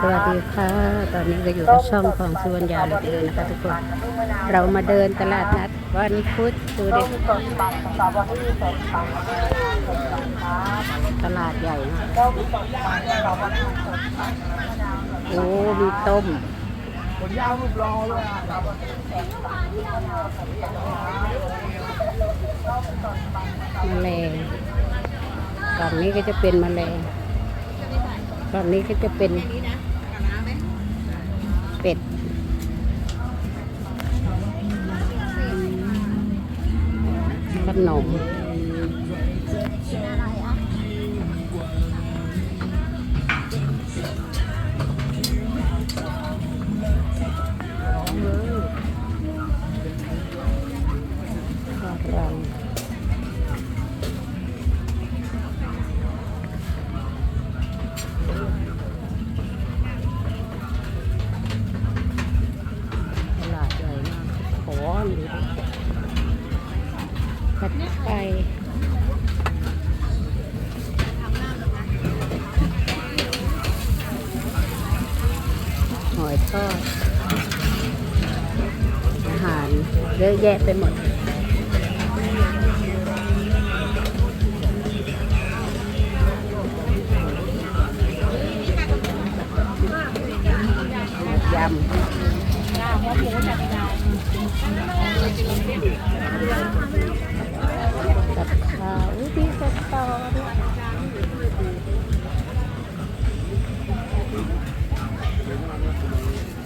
สวัสดีค่ะ ตอนนี้ก็อยู่กับช่องของสุวรรณยาเดินนะคะทุกคน เรามาเดินตลาดนัดวันพุธดูดิมสดปั่นสตรอเบอรี่สดปั่นมะนาวสดปั่นครับตลาดใหญ่มากต้มสดปั่นะโอ้มีต้มผลยาวรูปรอเลยอะสตอนมะนาวสดปั่นครับต้มสดปั่นแมลงนี้ก็จะเป็นแมลง ฝั่งนี้ก็จะเป็นเป็ด ขนม หอยทอดอาหารเยอะแยะไปหมด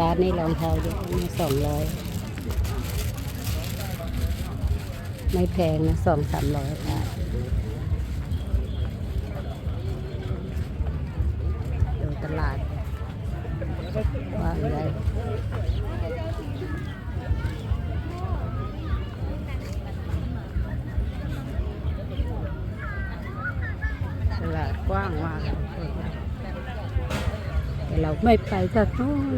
ร้านี้รองเท้าเยอะนี่สองร้อยไม่แพงนะสองสามร้อยบาทดูตลาดว่าอะไรตลาดกว้างมากแต่เราไม่ไปจากนู้น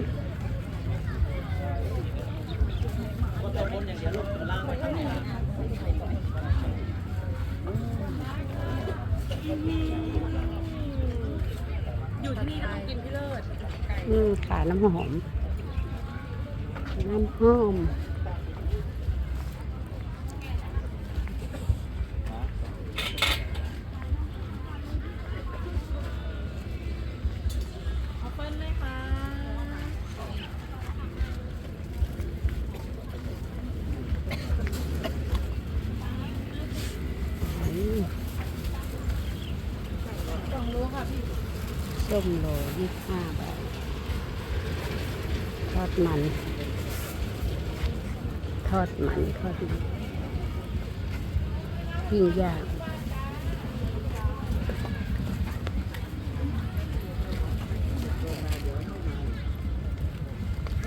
อยู่ที่นี่ต้องกินพี่เลิศ อืมขายน้ำหอม น้ำหอม ส้มโลยี่สิบห้าบาททอดมัน ทอดมันทอดมันปิ้งย่าง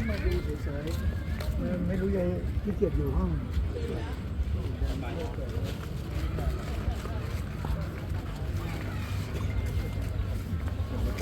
มาดูเฉยๆไม่ไม่รู้ยังขี้เกียจอยู่ห้อง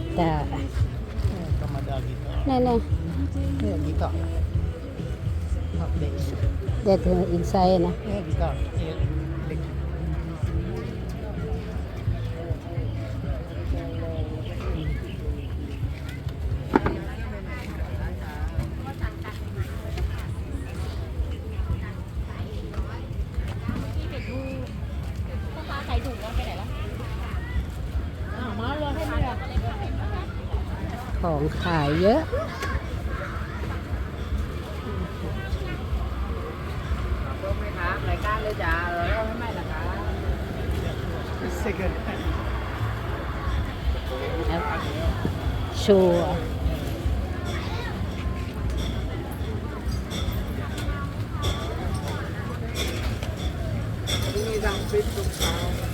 ะเว่าตะวัน เนี่ยเด็กกีตาร์ ธรรมดากีตาร์ นั่นน่ะ เนี่ยกีตาร์ครับเด็ก เด็กถึงอินไซด์นะ เนี่ยกีตาร์เนี่ยเด็ก พ่อค้าขายถูกแล้วไปไหนแล้ว ของขายเยอะเพิ่มไหมครับรายการเลยจ้าเออให้แม่นะคะ second ชัวร์มีรังฟิตลูกสาววกเหร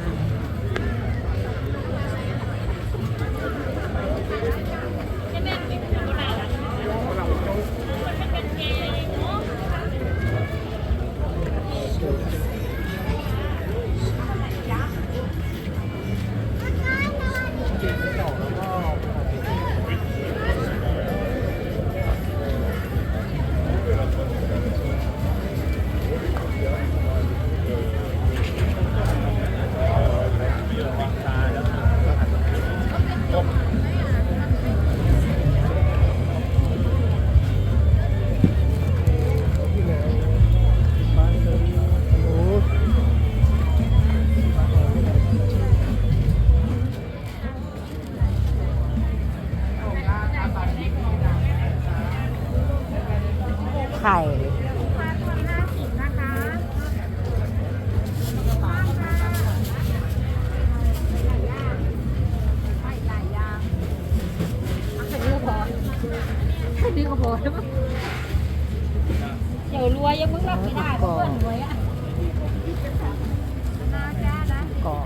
พอแล้วมั้งเดี๋ยวรวยยังมึงรับไม่ได้เพื่อนรวยอะกรอบ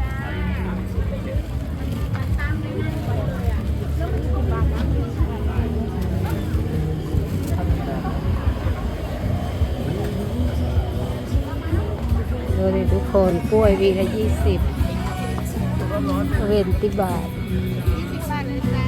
ดูดิทุกคนกล้วยวีละยี่สิบเวนติบาทยี่สิบบาทเลยจ้า